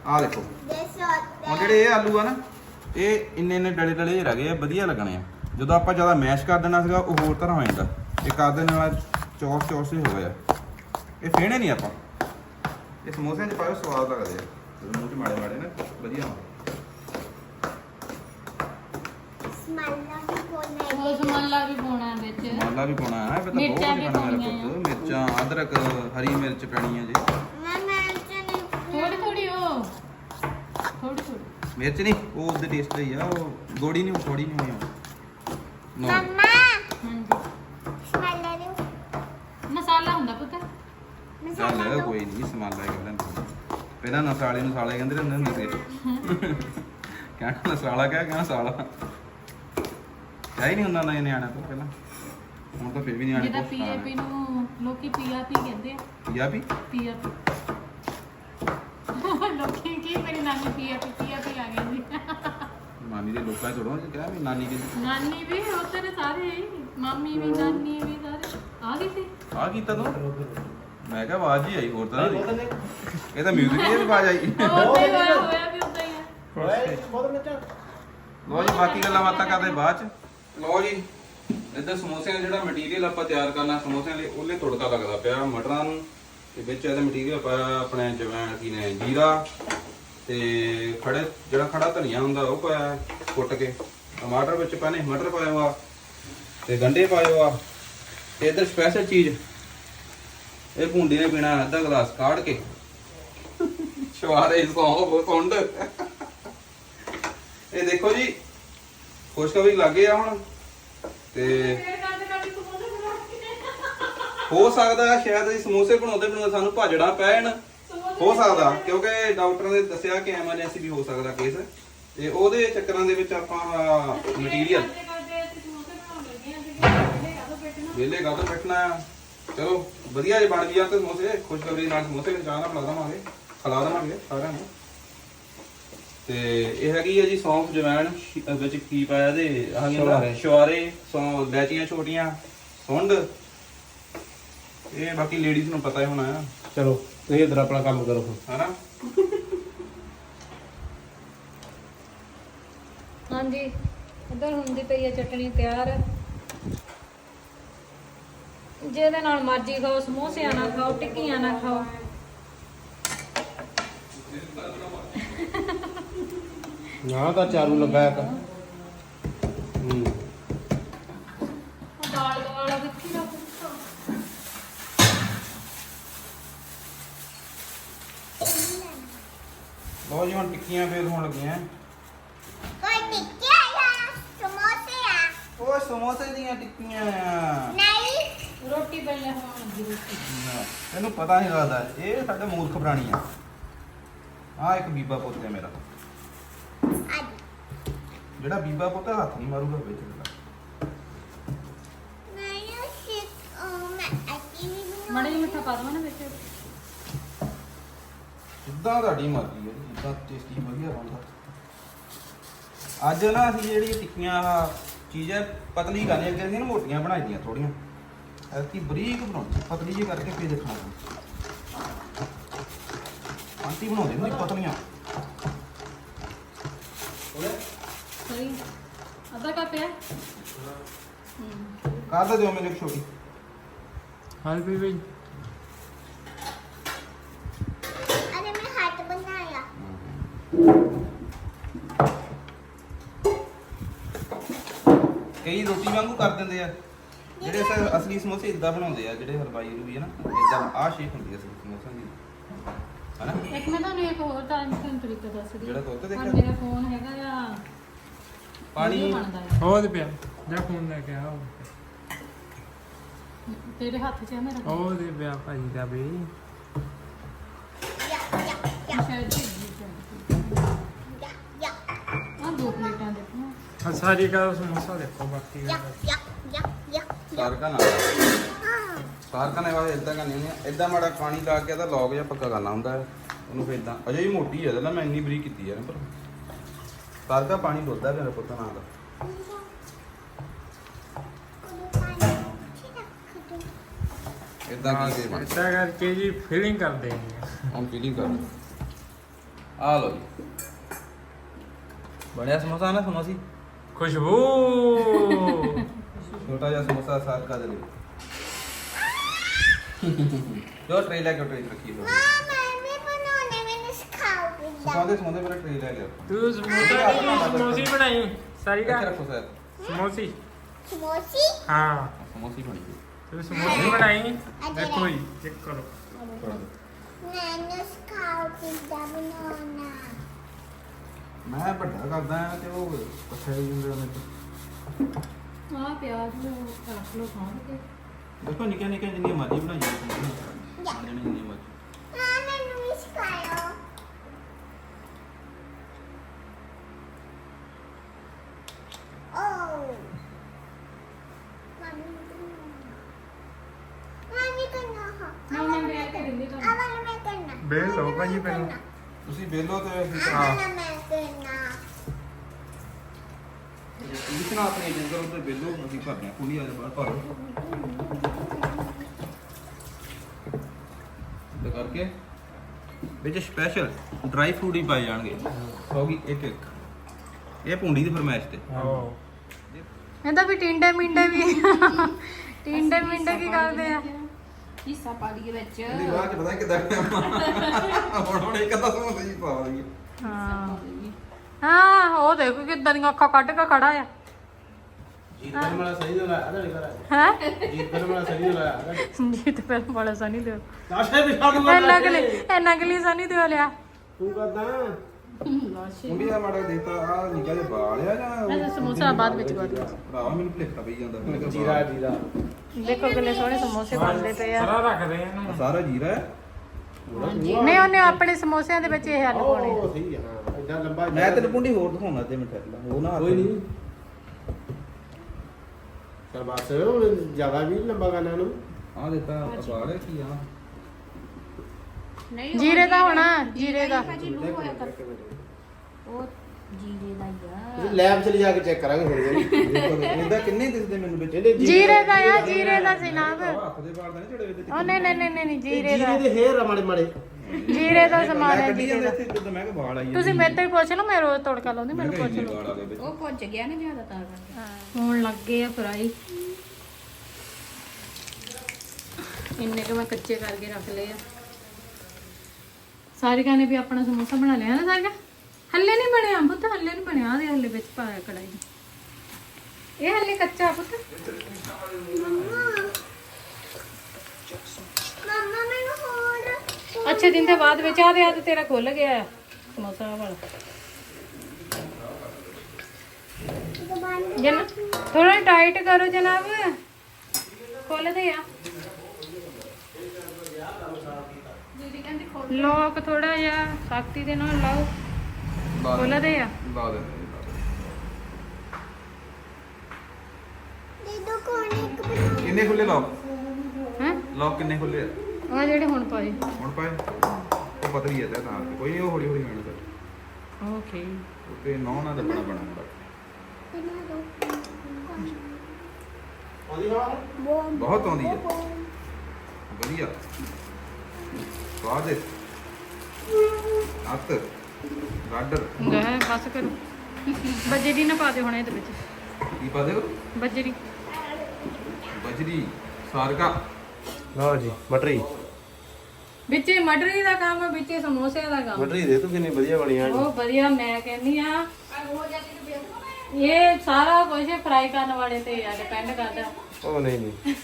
ਆ ਦੇਖੋ। ਹੁਣ ਜਿਹੜੇ ਇਹ ਆਲੂ ਆ ਨਾ ਇਹ ਇੰਨੇ ਇੰਨੇ ਡਲੇ ਡਲੇ ਜਿਹੇ ਰਹਿ ਗਏ ਆ ਵਧੀਆ ਲੱਗਣੇ ਆ। ਜਦੋਂ ਆਪਾਂ ਜ਼ਿਆਦਾ ਮੈਸ਼ ਕਰ ਦੇਣਾ ਸੀਗਾ ਉਹ ਹੋਰ ਤਰ੍ਹਾਂ ਹੋ ਜਾਂਦਾ। ਇਹ ਕਰ ਦੇਣ ਨਾਲ ਚੌਸ ਚੌਸ ਹੀ ਹੋ ਗਿਆ ਇਹ ਫੇਣੇ ਨਹੀਂ ਆਪਾਂ। ਇਹ ਸਮੋਸਿਆਂ 'ਚ ਪਾਇਓ ਸਵਾਦ ਲੱਗਦੇ ਆ। ਜਦੋਂ ਮੂੰਹ 'ਚ ਮਾੜੇ ਮਾੜੇ ਨਾ ਵਧੀਆ ਉਹ ਸਮਾਲਾ ਵੀ ਪਾਉਣਾ ਵਿੱਚ। ਮਸਾਲਾ ਵੀ ਪਾਉਣਾ ਹੈ ਤਾਂ ਮਿਰਚਾਂ ਬਹੁਤ ਵੀ ਪਾਉਣੀਆਂ ਮਿਰਚਾਂ ਅਦਰਕ ਹਰੀ ਮਿਰਚ ਪੈਣੀ ਹੈ ਜੀ। ਥੋੜੀ ਥੋੜੀ ਮਿਰਚ ਨਹੀਂ ਉਹ ਉਹਦੇ ਟੇਸਟ ਲਈ ਆ ਉਹ ਗੋੜੀ ਨਹੀਂ ਥੋੜੀ ਨਹੀਂ ਹੋਣੀ ਨੋ। ਹਾਂਜੀ। ਮਸਾਲਾ ਹੁੰਦਾ ਪੁੱਤ। ਚੱਲ ਕੋਈ ਨਹੀਂ ਸਮਾਲਾ ਲੈਂਦੇ ਪਹਿਲਾਂ ਨਸਾਲੇ ਨੂੰ ਸਾਲੇ ਕਹਿੰਦੇ ਰਹਿੰਦੇ ਹੁੰਦੇ ਸੀ। ਕਹਿਣਾ ਨਸਾਲਾ ਕਹਿ ਕਹਿਣਾ ਸਾਲਾ। ਚਾਹੀ ਨਹੀਂ ਹੁੰਦਾ ਨਾ ਇਹ ਨਿਆਣਾ ਤੋਂ ਪਹਿਲਾਂ। ਹੁਣ ਤਾਂ ਫਿਰ ਵੀ ਨਿਆਣੇ ਜਿਹਦਾ ਕੋਲ ਪੀਏਪੀ ਨੂੰ ਲੋਕੀ ਪੀਆਪੀ ਕਹਿੰਦੇ ਆ। ਪੰਜਾਬੀ ਪੀਆਪੀ ਕੀ ਮੇਰੀ ਨਾਨੀ ਆ ਗਈ ਦੇ ਲੋਕਾਂ ਚ ਥੋੜਾ ਕਿਹਾ ਵੀ ਨਾਨੀ ਦੀ ਨਾਨੀ ਵੀ ਨੇ ਸਾਰੇ ਹੀ, ਮਾਮੀ ਵੀ ਨਾਨੀ ਵੀ ਸਾਰੇ। ਆ ਗਈ ਸੀ? ਆ ਕੀਤਾ ਤੂੰ ਮੈਂ ਕਿਹਾ ਆਵਾਜ਼ ਹੀ ਆਈ ਹੋਰ ਤਰ੍ਹਾਂ ਦੀ ਇਹ ਤਾਂ 뮤직 ਦੀ ਆਵਾਜ਼ ਆਈ। ਉਹ ਤੇ ਹੋਇਆ ਹੋਇਆ ਵੀ ਉਦਾਂ ਹੀ ਆ। ਓਏ ਬਹੁਤ ਮਿਰਚਾਂ ਲੋ ਜੀ ਬਾਕੀ ਗੱਲਾਂ ਬਾਤਾਂ ਕਰਦੇ ਬਾਅਦ ਚ। ਲੋ ਜੀ ਇੱਧਰ ਸਮੋਸਿਆਂ ਦਾ ਜਿਹੜਾ ਮਟੀਰੀਅਲ ਆਪਾਂ ਤਿਆਰ ਕਰਨਾ ਸਮੋਸਿਆਂ ਲਈ ਉਹਲੇ ਤੜਕਾ ਲੱਗਦਾ ਪਿਆ ਮਟਰਾਂ ਨੂੰ। ਤੇ ਵਿੱਚ ਇਹਦਾ ਮਟੀਰੀਅਲ ਪਾਇਆ ਆਪਣੇ ਜਿਵੇਂ ਕੀ ਨੇ ਜੀਰਾ ਤੇ ਖੜੇ, ਜਿਹੜਾ ਖੜਾ ਧਨੀਆ ਹੁੰਦਾ ਉਹ ਪਾਇਆ ਕੁੱਟ ਕੇ। ਟਮਾਟਰ ਵਿੱਚ ਪਾਣੇ ਮਟਰ ਪਾਇਓ ਆ ਤੇ ਗੰਡੇ ਪਾਇਓ ਵਾ। ਤੇ ਇੱਧਰ ਸਪੈਸ਼ਲ ਚੀਜ਼, ਇਹ ਭੁੰਡੀ ਨੇ ਪੀਣਾ ਅੱਧਾ ਗਲਾਸ ਕਾੜ ਕੇ। ਸ਼ਵਾਰੇ ਸੌਂ ਕੁੰਡ ਇਹ ਦੇਖੋ ਜੀ, ਖੁਸ਼ਖਬਰੀ ਲੱਗੇ ਆ ਹੁਣ। ਤੇ ਹੋ ਸਕਦਾ ਸ਼ਾਇਦ ਅਸੀਂ ਸਮੋਸੇ ਬਣਾਉਂਦੇ ਬਣਾਉਂਦੇ ਸਾਨੂੰ ਭਾਜੜਾ ਪੈਣ। ਹੋ ਸਕਦਾ ਕਿਉਂਕਿ ਡਾਕਟਰਾਂ ਨੇ ਦੱਸਿਆ ਕਿ ਐਮਰਜੈਂਸੀ ਵੀ ਹੋ ਸਕਦਾ ਕੇਸ ਤੇ ਉਹਦੇ ਚੱਕਰਾਂ ਦੇ ਵਿੱਚ ਆਪਾਂ ਮਟੀਰੀਅਲ ਵੇਲੇ ਗਾ ਤੋਂ ਬੈਠਣਾ ਆ? ਚਲੋ ਵਧੀਆ ਜੇ ਬਣ ਗਿਆ ਤੇ ਸਮੋਸੇ ਖੁਸ਼ਖਬਰੀ ਨਾਲ ਸਮੋਸੇ ਚਾਹ ਨਾਲ ਬਣਾ ਦਵਾਂਗੇ ਖਿਲਾ ਦਵਾਂਗੇ ਸਾਰਿਆਂ ਨੂੰ। ਤੇ ਇਹ ਹੈਗੀ ਹੈ ਜੀ ਸੌਂਫ ਜਵੈਣ ਵਿੱਚ ਕੀ ਪਾਇਆ ਦੇ ਆਹ। ਸ਼ੁਆਰੇ। ਸੌ ਲੈਚੀਆਂ ਛੋਟੀਆਂ ਸੁੰਡ। ਇਹ ਬਾਕੀ ਲੇਡੀਜ਼ ਨੂੰ ਪਤਾ ਹੀ ਹੋਣਾ ਆ। ਚਲੋ। ਤੁਸੀਂ ਇਧਰ ਆਪਣਾ ਕੰਮ ਕਰੋ ਹੁਣ। ਹਨਾ? ਹਾਂਜੀ ਇੱਧਰ ਹੁੰਦੀ ਪਈ ਹੈ ਚਟਣੀ ਤਿਆਰ। ਜਿਹਦੇ ਨਾਲ ਮਰਜ਼ੀ ਖਾਓ ਸਮੋਸਿਆਂ ਨਾਲ ਖਾਓ ਟਿੱਕੀਆਂ ਨਾਲ ਖਾਓ। ਨਾ ਤਾਂ ਚਾਰੂ ਲੱਗਾ ਇੱਕ। ਹੂੰ। ਉਹ ਦਾਲ ਵਾਲਾ ਕਿੱਥੇ ਲੋ ਜੀ ਹੁਣ ਟਿੱਕੀਆਂ ਫੇਰ ਹੋਣ ਲੱਗੀਆਂ। ਓਏ ਸਮੋਸੇ ਦੀਆਂ ਟਿੱਕੀਆਂ ਆ। ਰੋਟੀ ਪਹਿਲੇ ਹੋਣ ਲੱਗੀ ਰੋਟੀ। ਇਹਨੂੰ ਪਤਾ ਨਹੀਂ ਲੱਗਦਾ ਇਹ ਸਾਡੇ ਮੂਰਖ ਪ੍ਰਾਣੀ ਆ। ਆ ਇੱਕ ਬੀਬਾ ਪੁੱਤ ਹੈ ਮੇਰਾ। ਜਿਹੜਾ ਬੀਬਾ ਪੁੱਤ ਹੈ, ਹੱਥ ਨਹੀਂ ਮਾਰੂਗਾ ਵਿੱਚ ਜਿਹੜਾ ਮੜੇ ਜਿਹੀ ਮਿੱਠਾ ਪਾ ਦਵਾਂ ਨਾ ਵਿੱਚ। ਜਿੱਦਾਂ ਤੁਹਾਡੀ ਮਰਜ਼ੀ ਹੈ ਜੀ, ਜਿੱਦਾਂ ਟੇਸਟੀ ਵਧੀਆ ਬਣਦਾ। ਅੱਜ ਨਾ ਅਸੀਂ ਜਿਹੜੀ ਟਿੱਕੀਆਂ ਆਹ ਚੀਜ਼ ਹੈ ਪਤਲੀ ਕਰਨੀ ਅੱਗੇ ਅਸੀਂ ਨਾ ਮੋਟੀਆਂ ਬਣਾਈ ਦੀਆਂ ਥੋੜੀਆਂ ਐਸੀ ਬਰੀਕ ਬਣਾਉਣੀ ਪਤਲੀ ਜਿਹੀ ਕਰਕੇ ਫੇਰ ਦੇਖਣਾ ਆਂਟੀ ਬਣਾਉਂਦੇ ਨੇ ਪਤਲੀਆਂ। ਸਹੀ। ਅੱਧਾ ਕੱਪ ਦਿਓ ਮੈਨੂੰ ਇੱਕ ਛੋਟੀ। ਹਾਂ ਵੀ ਵੀ ਕਈ ਰੋਟੀ ਵਾਂਗੂ ਕਰ ਦਿੰਦੇ ਆ ਜਿਹੜੇ ਅਸਲ- ਅਸਲੀ ਸਮੋਸੇ ਇਦਾਂ ਬਣਾਉਂਦੇ ਆ ਜਿਹੜੇ ਹਲਵਾਈ ਨੂੰ ਵੀ ਹੈ ਨਾ ਇਦਾਂ ਆਹ ਸ਼ੇਪ ਹੁੰਦੀ ਹੈ ਅਸਲੀ ਸਮੋਸਿਆਂ ਦੀ ਹਨਾ ਇੱਕ ਮੈਂ ਤੁਹਾਨੂੰ ਇੱਕ ਹੋਰ ਟਾਈਮ ਤੁਹਾਨੂੰ ਤਰੀਕਾ ਦੱਸ ਰਹੀ ਜਿਹੜਾ ਦੁੱਧ ਹੁਣ ਦੇਖਿਆ? ਮੇਰਾ ਫੋਨ ਹੈਗਾ ਆ ਪਾਣੀ ਬਣਦਾ ਆ। ਉਹ ਤੇ ਪਿਆ ਜਾ ਫੋਨ ਲੈ ਕੇ ਆ ਤੇਰੇ ਹੱਥ 'ਚ ਆ ਮੇਰਾ। ਉਹ ਤੇ ਪਿਆ ਭਾਜੀ ਦਾ ਵੀ ਦੇਖੋ ਹਾਂ ਸਾਰੀ ਕਾ ਸਮੋਸਾ ਦੇਖੋ ਬਾਕੀ ਦਾ ਸਾਰਕਾ ਨਾ ਸਾਰਕਾ ਨੇ ਵਾਸਤੇ ਇਦਾਂ ਕਰਨੀ ਹੁੰਦੀ ਆ। ਇਦਾਂ ਮਾੜਾ ਪਾਣੀ ਲਾ ਕੇ ਇਹਦਾ ਲੌਗ ਜਿਹਾ ਪੱਕਾ ਕਰਨਾ ਹੁੰਦਾ ਹੈ। ਉਹਨੂੰ ਫਿਰ ਇਦਾਂ ਅਜੇ ਵੀ ਮੋਟੀ ਹੈ ਨਾ ਮੈਂ ਇੰਨੀ ਬਰੀਕ ਕੀਤੀ ਹੈ ਨਾ ਪਰ ਸਾਰਕਾ ਪਾਣੀ ਡੋਲਦਾ ਮੇਰਾ ਪੁੱਤ ਨਾਲ। ਦਾ ਇਦਾਂ ਕੀ ਦੇ ਬਣ ਇਦਾਂ ਕਰਕੇ ਜੀ ਫੀਲਿੰਗ ਕਰਦੇ ਨੇ ਹੁਣ ਫੀਲਿੰਗ ਕਰ ਆ। ਲੋ ਜੀ। ਬਣਿਆ ਸਮੋਸਾ ਨਾ ਸਮੋਸੀ? ਖੁਸ਼ਬੂ। ਛੋਟਾ ਜਿਹਾ ਸਮੋਸਾ ਸਾਰਕਾ ਦੇ ਲਈ ਜੋ ਟ੍ਰੇ ਲੈ ਕੇ ਟ੍ਰੇ ਰੱਖੀ ਲੋ ਸੌਦੇ ਸੌਦੇ ਮੇਰਾ ਟ੍ਰੇ ਲੈ ਲਿਆ। ਤੂੰ ਸਮੋਸਾ ਸਮੋਸੀ ਬਣਾਈ ਸਾਰੀ ਇੱਥੇ ਦਾ ਰੱਖੋ ਸਰ। ਸਮੋਸੀ। ਸਮੋਸੀ? ਹਾਂ। ਸਮੋਸੀ ਬਣੀ ਗਈ ਤੂੰ ਸਮੋਸੀ ਬਣਾਈ ਦੇਖੋ ਜੀ ਚੈੱਕ ਕਰੋ ਮੈਨੂੰ ਸਿਖਾਓ ਕਿੱਦਾਂ ਬਣਾਉਣਾ ਮੈਂ ਵੱਡਾ ਕਰਦਾ ਆ ਤੇ ਉਹ ਹੀ ਹੁੰਦੇ ਨੇ ਆ ਪਿਆਜ਼ ਨੂੰ ਰੱਖ ਲਓ ਖਾਣ ਕੇ। ਦੇਖੋ ਨਿੱਕੇ ਨਿੱਕੇ ਜਿੰਨੀ ਮਰਜ਼ੀ ਬਣਾਈ ਜਾਓ ਜਿੰਨੀ ਮਰਜ਼ੀ। ਹਾਂ ਮੈਨੂੰ ਵੀ ਸਿਖਾਓ ਓ ਮੰਮੀ ਮੰਮੀ ਕਰਨਾ ਹਾਂ। ਨਹੀਂ ਮੈਂ ਬੈਠ ਕੇ ਦਿੰਦੀ ਤੁਹਾਨੂੰ। ਆਵਾਂ ਮੈਂ ਕਰਨਾ। ਬੇਲ ਲਓ ਭਾਜੀ ਪਹਿਲਾਂ। ਤੁਸੀਂ ਵੇਲੋ ਤੇ ਅਸੀਂ ਆਵਾਂ ਮੈਂ ਕਰਨਾ ਇਸ ਨਾਲ ਆਪਣੇ ਜਿੰਦਰ ਉੱਤੇ ਵੇਲੋ ਅਸੀਂ ਭਰਦੇ ਹਾਂ ਕੁੜੀ ਆ ਜਾ ਬਾਹਰ ਭਰੋ। ਤੇ ਕਰਕੇ ਵਿੱਚ ਸਪੈਸ਼ਲ ਡਰਾਈ ਫਰੂਟ ਹੀ ਪਾਏ ਜਾਣਗੇ। ਹੋਗੀ ਇੱਕ ਇੱਕ। ਇਹ ਪੁੰਡੀ ਦੀ ਫਰਮਾਇਸ਼ ਤੇ। ਇਹਦਾ ਵੀ ਟਿੰਡੇ ਮਿੰਡੇ ਵੀ। ਟਿੰਡੇ ਮਿੰਡੇ ਕੀ ਕਰਦੇ ਆ? ਹਿੱਸਾ ਪਾ ਦਈਏ ਵਿੱਚ। ਇਹਦੀ ਬਾਅਦ ਚ ਪਤਾ ਕਿਦਾਂ ਹੁਣ ਹੁਣ ਇੱਕ ਅੱਧਾ ਸਮੋਸਾ ਜੀ ਪਾ ਦਈਏ ਹਾਂ। ਹਾਂ ਉਹ ਦੇਖੋ ਕਿਦਾਂ ਦੀਆਂ ਅੱਖਾਂ ਕੱਢ ਕੇ ਖੜਾ ਆ। ਜੀਤ ਬਨ ਵਾਲਾ ਸਹੀ ਹੋ ਰਹਾ ਹੈ ਹੈ? ਜੀਤ ਬਨ ਵਾਲਾ ਸਹੀ ਹੋ ਰਹਾ ਹੈ ਜੀਤ ਪਹਿਲਾਂ ਬੜਾ ਸਨੀ ਦਿਓ। ਕਾਸ਼ੇ ਵੀ ਖਾਣ ਇੰਨਾ ਕਿ ਇੰਨਾ ਕਿ ਲਈ ਸਨੀ ਦਿਓ ਲਿਆ। ਤੂੰ ਕਰਦਾ। ਮੁੰਡੀ ਦਾ ਮਾੜਾ ਦੇਤਾ ਆ ਨਿੱਕਾ ਜਿਹਾ ਬਾਲ ਆ ਜਾਂ ਮੈਂ ਤਾਂ ਸਮੋਸਾ ਬਾਅਦ ਵਿੱਚ ਕਰ ਦਿਆਂ ਭਰਾਵਾ ਮੈਨੂੰ ਭੁਲੇਖਾ ਪਈ ਜਾਂਦਾ। ਮੈਂ ਕਿਹਾ ਜੀਰਾ ਬਾਲ। ਜੀਰਾ। ਦੇਖੋ ਕਿੰਨੇ ਸੋਹਣੇ ਸਮੋਸੇ ਬਣਦੇ ਪਏ ਆ। ਸਾਰਾ ਰੱਖਦੇ ਇਹਨੂੰ ਸਾਰਾ ਜੀਰਾ ਹੈ? ਨਹੀਂ ਉਹਨੇ ਆਪਣੇ ਸਮੋਸਿਆਂ ਦੇ ਵਿੱਚ ਇਹ ਆਲੂ ਪਾਉਣੇ ਉਹ ਸਹੀ ਹੈ ਹਾਂ ਇਦਾਂ ਲੰਬਾ ਮੈਂ ਤੈਨੂੰ ਪੁੰਡੀ ਹੋਰ ਦਿਖਾਉਣਾ ਤੇ ਮਿੱਠਾ ਉਹ ਨਾ ਕੋਈ ਨਹੀਂ। ਚਲ ਬਸ ਹੁਣ ਜ਼ਿਆਦਾ ਵੀ ਨੀ ਲੰਬਾ ਕਰਨਾ ਇਹਨੂੰ। ਆ ਦਿੱਤਾ ਬਾਲ ਹੈ ਕੀ ਆ? ਨਹੀਂ ਜੀਰੇ ਦਾ ਹੋਣਾ ਜੀਰੇ ਦਾ। ਭਾਜੀ ਲੂ ਹੋਇਆ ਕਰ ਉਹ ਜੀਰੇ ਦਾ ਹੀ ਆ। ਲੈਬ ਚਲੀ ਜਾ ਕੇ ਚੈੱਕ ਕਰਾਂਗੇ ਫਿਰ ਇਹਦਾ ਕਿੰਨੇ ਦਿਸਦੇ ਮੈਨੂੰ ਵਿੱਚ ਇਹਦੇ ਜੀਰੇ ਦਾ ਆ ਜੀਰੇ ਦਾ ਸੀ ਨਾ ਆਹ ਹੱਥ ਦੇ ਬਾਲ ਦਾ ਨਹੀਂ ਜਿਹੜੇ ਵਿੱਚ ਉਹ ਨਹੀਂ ਨਹੀਂ ਨਹੀਂ ਨਹੀਂ, ਜੀਰੇ ਦਾ ਜੀਰੇ ਦੇ। ਹੇਅਰ ਆ ਮਾੜੇ ਮਾੜੇ। ਜੀਰੇ ਦਾ ਸਮਾਨ ਹੈ ਕੱਢੀ ਜੀਰੇ ਜਾਂਦੇ ਦਾ। ਇੱਥੇ ਜਦੋਂ ਮੈਂ ਕਿਹਾ ਵਾਲ ਆਈ ਤੁਸੀਂ ਮੇਰੇ ਤੋਂ ਹੀ ਪੁੱਛ ਲਓ ਮੈਂ ਰੋਜ਼ ਤੜਕਾ ਲਾਉਂਦੀ ਮੈਨੂੰ ਪੁੱਛ ਲਓ। ਉਹ ਭੁੱਜ ਗਿਆ ਨਾ ਜ਼ਿਆਦਾ ਤਾਂ ਕਰਕੇ ਹੋਣ ਲੱਗ ਆ ਫਰਾਈ। ਇੰਨੇ ਕੁ ਮੈਂ ਕੱਚੇ ਕਰਕੇ ਰੱਖ ਲਏ ਆ। ਸਾਰਿਕਾ ਨੇ ਵੀ ਆਪਣਾ ਸਮੋਸਾ ਬਣਾ ਲਿਆ ਨਾ ਸਾਰਿਕਾ ਹੱਲੇ ਨਹੀਂ ਬਣਿਆ ਪੁੱਤ, ਹੱਲੇ ਨਹੀਂ ਬਣਿਆ ਦੇ ਹੱਲੇ ਵਿੱਚ ਪਾਇਆ ਕੜਾਈ ਇਹ ਹੱਲੇ ਕੱਚਾ ਪੁੱਤ। ਮੰਮਾ ਮੈਨੂੰ ਹੋਰ ਅੱਛੇ ਦਿਨ ਦੇ ਬਾਅਦ ਵਿੱਚ ਆ ਦੇ ਆ ਤੇਰਾ ਖੁੱਲ ਗਿਆ ਆ, ਸਮੋਸਾ ਵਾਲਾ। ਜਨ ਥੋੜਾ ਟਾਈਟ ਕਰੋ ਜਨਾਬ। ਖੋਲ ਦੇ ਆ। ਲੋਕ ਥੋੜਾ ਜਿਹਾ ਸਖਤੀ ਦੇ ਨਾਲ ਲਾਓ। ਖੋਲ ਦੇ ਆ? ਲਾ ਦੇ ਦੇ ਦੋ ਕੋਨੇ ਇੱਕ ਬਣਾ। ਕਿੰਨੇ ਖੁੱਲੇ ਲੌਕ ਹੈ? ਲੌਕ ਕਿੰਨੇ ਖੁੱਲੇ ਆ? ਆ ਜਿਹੜੇ ਹੁਣ ਪਾਏ। ਹੁਣ ਪਾਏ? ਉਹ ਪਤਲੀ ਹੈ ਤੇ ਤਾਂ ਕੋਈ ਨਹੀਂ ਉਹ ਹੌਲੀ ਹੌਲੀ ਮਿਹਨਤ ਓਕੇ ਉੱਤੇ ਨੌ ਨਾ ਦੱਬਣਾ ਬਣਾ ਬਣਾ ਦੋ। ਆਉਂਦੀ ਹਵਾ? ਬੋਮ ਬਹੁਤ ਆਉਂਦੀ ਹੈ ਵਧੀਆ। ਸਵਾਦ ਹੈ। ਅੱਤ ਗਾਡਰ। ਗਏ ਬਸ ਕਰੋ ਬਜਰੀ ਨਾ ਪਾ ਦੇ ਹੁਣ ਇਹਦੇ ਵਿੱਚ। ਕੀ ਪਾ ਦਿਓ? ਬਜਰੀ। ਬਜਰੀ ਸਾਰਕਾ। ਲਓ ਜੀ ਮਟਰੀ। ਵਿੱਚੇ ਮਟਰੀ ਦਾ ਕੰਮ ਵਿੱਚੇ ਸਮੋਸਿਆਂ ਦਾ ਕੰਮ। ਮਟਰੀ ਦੇ ਤੂੰ ਕਿੰਨੀ ਵਧੀਆ ਬਣੀਆਂ ਜੀ ਉਹ ਵਧੀਆ ਮੈਂ ਕਹਿੰਦੀ ਆ ਇਹ ਸਾਰਾ ਕੁਝ ਫਰਾਈ ਕਰਨ ਵਾਲੇ ਤੇ ਆ ਡਿਪੈਂਡ ਕਰਦਾ। ਉਹ ਨਹੀਂ ਨਹੀਂ।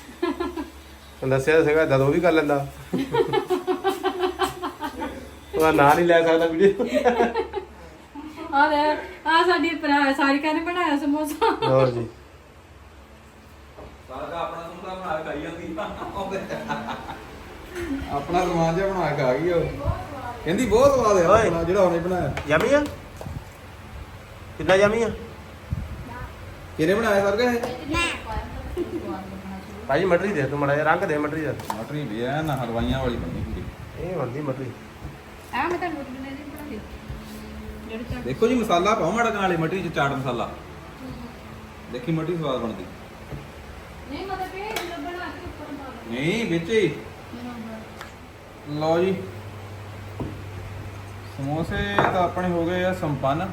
ਮੈਂ ਦੱਸਿਆ ਸੀਗਾ ਦਦ ਵੀ ਕਰ ਲੈਂਦਾ। ਉਹਦਾ ਨਾਂ ਨਹੀਂ ਲੈ ਸਕਦਾ ਵੀਡੀਓ। ਆ ਲੈ ਆ ਸਾਡੀ ਭਰਾ ਸਾਰਿਕਾ ਨੇ ਬਣਾਇਆ ਸਮੋਸਾ। ਲਓ ਜੀ। ਆਪਣਾ ਸਮੋਸਾ ਬਣਾ ਕੇ ਖਾਈ ਜਾਂਦੀ ਆਪਣਾ ਸਮਾਨ ਜਿਹਾ ਬਣਾ ਕੇ ਆ ਗਈ ਉਹ। ਕਹਿੰਦੀ ਬਹੁਤ ਸਵਾਦ ਹੈ ਓਏ। ਆਪਣਾ ਜਿਹੜਾ ਉਹਨੇ ਬਣਾਇਆ। ਯਮੀ ਆ? ਕਿੰਨਾ ਯਮੀ ਆ? ਕਿਹਨੇ ਬਣਾਇਆ ਸਾਰਕਾ ਇਹ ਭਾਜੀ ਮਟਰੀ ਦੇ ਤੂੰ ਮੜਾ ਰੰਗ ਦੇ ਮਟਰੀ ਦਾ। ਮਟਰੀ ਵੀ ਐ ਨਾ ਹਲਵਾਈਆਂ ਵਾਲੀ ਬਣੀ ਪੂਰੀ ਇਹ ਬਣਦੀ ਮਟਰੀ। ਆ ਮੈਂ ਤੁਹਾਨੂੰ ਰੋਟੀ ਨਹੀਂ ਬਣਾ ਦੇ ਜਿਹੜੇ ਚੱਕ ਦੇਖੋ ਜੀ ਮਸਾਲਾ ਪਾਓ ਮਾੜਾ ਕਾਲੇ ਮਟਰੀ ਚ ਚਾਟ ਮਸਾਲਾ। ਦੇਖੀ ਮਟਰੀ ਸਵਾਦ ਬਣਦੀ। ਨਹੀਂ ਮਤਲਬ ਇਹ ਜਦੋਂ ਬਣਾ ਕੇ ਉੱਪਰ ਪਾ ਦੋ ਨਹੀਂ ਵਿੱਚ ਹੀ। ਲਓ ਜੀ। ਸਮੋਸੇ ਤਾਂ ਆਪਣੇ ਹੋ ਗਏ ਆ ਸੰਪੰਨ।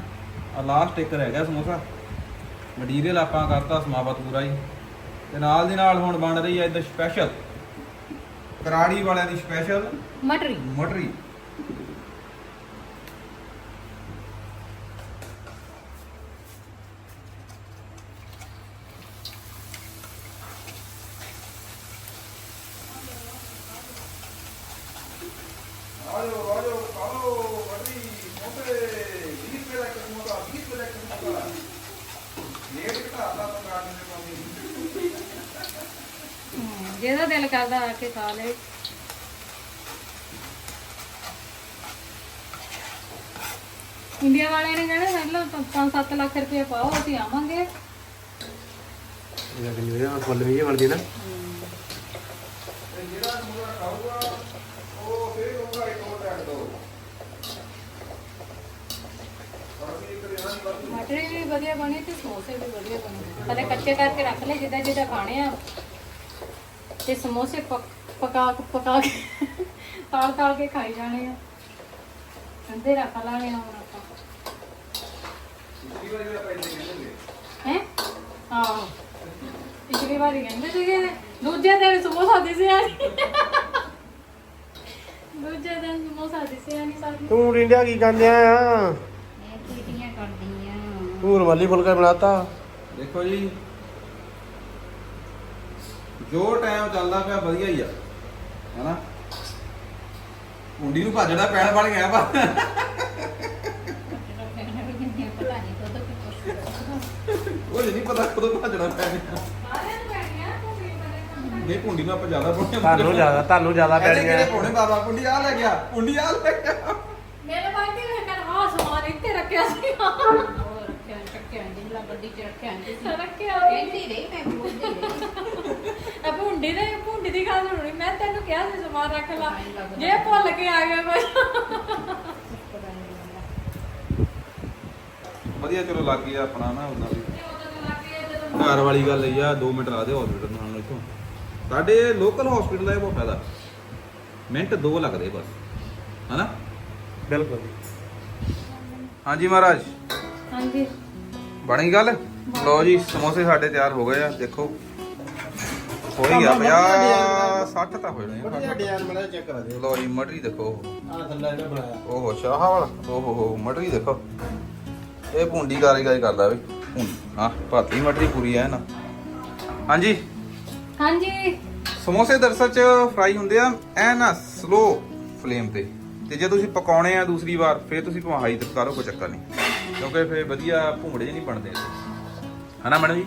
ਆ ਲਾਸਟ ਇੱਕ ਰਹਿ ਗਿਆ ਸਮੋਸਾ। ਮਟੀਰੀਅਲ ਆਪਾਂ ਕਰਤਾ ਸਮਾਪਤ ਪੂਰਾ ਹੀ ਤੇ ਨਾਲ ਦੀ ਨਾਲ ਹੁਣ ਬਣ ਰਹੀ ਹੈ ਇਹਦਾ ਸਪੈਸ਼ਲ ਕਰਾੜੀ ਵਾਲਿਆਂ ਦੀ ਸਪੈਸ਼ਲ ਮਟਰੀ। ਮਟਰੀ ਆਜੋ ਆਜੋ ਆਓ ਮਟਰੀ ਮੋਟੇ 20 ਰੁਪਏ ਦਾ ਇੱਕ ਮੋਟਾ 20 ਰੁਪਏ ਦਾ ਇੱਕ ਮੋਟਾ ਰੇਟ ਘਟਾਤਾ ਤਾਂ ਕਾਰਨ ਦੇ ਪਾਉਂਦੀ ਹਮ, ਜਿਹਦਾ ਦਿਲ ਕਰਦਾ ਆ ਕੇ ਖਾ ਲੈ ਇੰਡੀਆ ਵਾਲਿਆਂ ਨੇ ਕਹਿਣਾ ਪਹਿਲਾਂ 5-7 ਲੱਖ ਰੁਪਏ ਪਾਓ ਅਸੀਂ ਆਵਾਂਗੇ। ਇਹ ਕਿੰਨੀ ਵਧੀਆ ਫੁੱਲ ਵੀ ਬਣਦੀ ਨਾ। ਤੇ ਜਿਹੜਾ ਮੂਰਾ ਖਾਊਗਾ ਉਹ ਫੇਰ ਕਹੂਗਾ ਇੱਕ ਹੋਰ ਟੈਕ ਦੋ ਅਸੀਂ ਇੱਕ ਦੇਣਾ ਨਹੀਂ ਬਸ ਮਟਰੀ ਵੀ ਵਧੀਆ ਬਣੀ ਤੇ ਸਮੋਸੇ ਵੀ ਵਧੀਆ ਬਣੇ। ਪਹਿਲੇ ਕੱਚੇ ਕਰਕੇ ਰੱਖ ਲੈ ਜਿੱਦਾਂ ਜਿੱਦਾਂ ਖਾਣੇ ਆ। ਤੇ ਸਮੋਸੇ ਪਕ- ਪਕਾ ਪਕਾ ਕੇ ਤਾਲ ਤਾਲ ਕੇ ਖਾਈ ਜਾਣੇ ਆ। ਠੰਡੇ ਰੱਖ ਲਾਂਗੇ ਹੁਣ ਆਪਾਂ। ਹੈ? ਹਾਂ ਪਿਛਲੀ ਵਾਰੀ ਕਹਿੰਦੇ ਸੀਗੇ ਦੂਜੇ ਦਿਨ ਸਮੋਸਾ ਦਿਸਿਆ ਨਹੀਂ ਦੂਜੇ ਦਿਨ ਸਮੋਸਾ ਦਿਸਿਆ ਨਹੀਂ ਸਾਨੂੰ। ਤੂੰ ਰਿੰਡਿਆ ਕੀ ਕਹਿੰਦੇ ਆ? ਇਹ ਕੀਟੀਆਂ ਕਰਦੀਆਂ ਤੂੰ ਰੁਮਾਲੀ ਫੁਲਕਾ ਬਣਾਤਾ। ਦੇਖੋ ਜੀ ਜੋ ਟਾਈਮ ਚੱਲਦਾ ਪਿਆ ਵਧੀਆ ਹੀ ਆ। ਹਨਾ? ਮੁੰਡੀ ਨੂੰ ਭੱਜਣਾ ਪੈਣ ਵਾਲ ਗਿਆ ਕਿ ਉਹ ਨਹੀਂ ਪਤਾ ਕਦੋਂ ਬੈਠੀਆਂ ਭੁੰਡੀ ਬਣੇ ਨਹੀਂ ਪੁੰਡੀ ਨੂੰ ਆਪਾਂ ਜ਼ਿਆਦਾ ਪਾਉਣੇ ਤੁਹਾਨੂੰ ਜ਼ਿਆਦਾ ਤੁਹਾਨੂੰ ਜ਼ਿਆਦਾ ਇਹਦੇ ਪੈਣੀਆਂ। ਕਿਹੜੇ ਪਾਉਣੇ ਬਾਬਾ? ਪੁੰਡੀ ਆ ਲੈ ਗਿਆ ਪੁੰਡੀ ਆ ਲੈ ਗਿਆ ਮੇਰੇ ਬਾਕੀ ਨੇ ਕਰ ਹਾਂ ਸਮਾਨ ਇੱਥੇ ਰੱਖਿਆ ਸੀ। ਰੱਖਿਆ ਚੱਕਿਆ ਜਿੰਨਾ ਗੱਡੀ ਚ ਰੱਖਿਆ ਸੀ ਰੱਖਿਆ ਕਹਿੰਦੀ ਰਹੀ ਮੈਂ ਬੋਲਦੀ ਭੁੰਡੀ ਦੇ ਭੁੰਡੀ ਦੀ ਗੱਲ ਸੁਣੀ ਮੈਂ ਤੈਨੂੰ ਕਿਹਾ ਸੀ ਸਮਾਨ ਰੱਖ ਲਾ। ਜੇ ਭੁੱਲ ਕੇ ਆ ਗਿਆ ਕੋਈ। ਵਧੀਆ ਚਲੋ ਲੱਗ ਗਿਆ ਆਪਣਾ ਨਾ ਉਹਨਾਂ ਜਦੋਂ ਘਰ ਵਾਲੀ ਗੱਲ ਇਹ ਆ 2 ਮਿੰਟ ਲਾ ਦੇ ਹਸਪੀਟਲ ਨਾਲ ਨੂੰ ਇੱਥੋਂ। ਸਾਡੇ ਲੋਕਲ ਹਸਪੀਟਲ ਦਾ ਇਹ ਬਹੁਤ ਫਾਇਦਾ। ਮਿੰਟ 2 ਲੱਗਦੇ ਬਸ। ਹਨਾ? ਬਿਲਕੁਲ ਹਾਂਜੀ ਮਹਾਰਾਜ। ਹਾਂਜੀ। ਬਣੀ ਗੱਲ? ਲਓ ਜੀ ਸਮੋਸੇ ਸਾਡੇ ਤਿਆਰ ਹੋ ਗਏ ਆ ਦੇਖੋ। ਹੋ ਹੀ ਗਿਆ 50 60 ਤਾਂ ਹੋਏ ਨੇ ਡਿਜ਼ਾਈਨ ਬਣਾ ਚੈੱਕ ਕਰਾ ਦੇ ਲਓ ਜੀ ਮਟਰੀ ਦੇਖੋ। ਆ ਥੱਲੇ ਇਹਨੇ ਬਣਾਇਆ। ਓਹੋ ਸ਼ਾਹ ਵਾਲਾ। ਓਹੋ ਹੋ ਮਟਰੀ ਦੇਖੋ। ਇਹ ਭੁੰਡੀ ਕਾਰੀਗਰੀ ਕਰਦਾ ਵੀ। ਭੁੰਡੀ ਹਾਂ ਭਾਤੀ ਮਟਰੀ ਪੂਰੀ ਐ ਨਾ ਹਾਂਜੀ। ਹਾਂਜੀ। ਸਮੋਸੇ ਦਰਸਲ ਚ ਫਰਾਈ ਹੁੰਦੇ ਆ ਐ ਨਾ ਸਲੋ ਫਲੇਮ ਤੇ। ਤੇ ਜੇ ਤੁਸੀਂ ਪਕਾਉਣੇ ਆ ਦੂਸਰੀ ਵਾਰ ਫਿਰ ਤੁਸੀਂ ਭਾਵੇਂ ਹਾਈ ਲਓ ਕੋਈ ਚੱਕਰ ਨਹੀਂ। ਕਿਉਂਕਿ ਫਿਰ ਵਧੀਆ ਭੁੰਗੜੇ ਨਹੀਂ ਬਣਦੇ ਹਨਾ ਮੈਡਮ ਜੀ?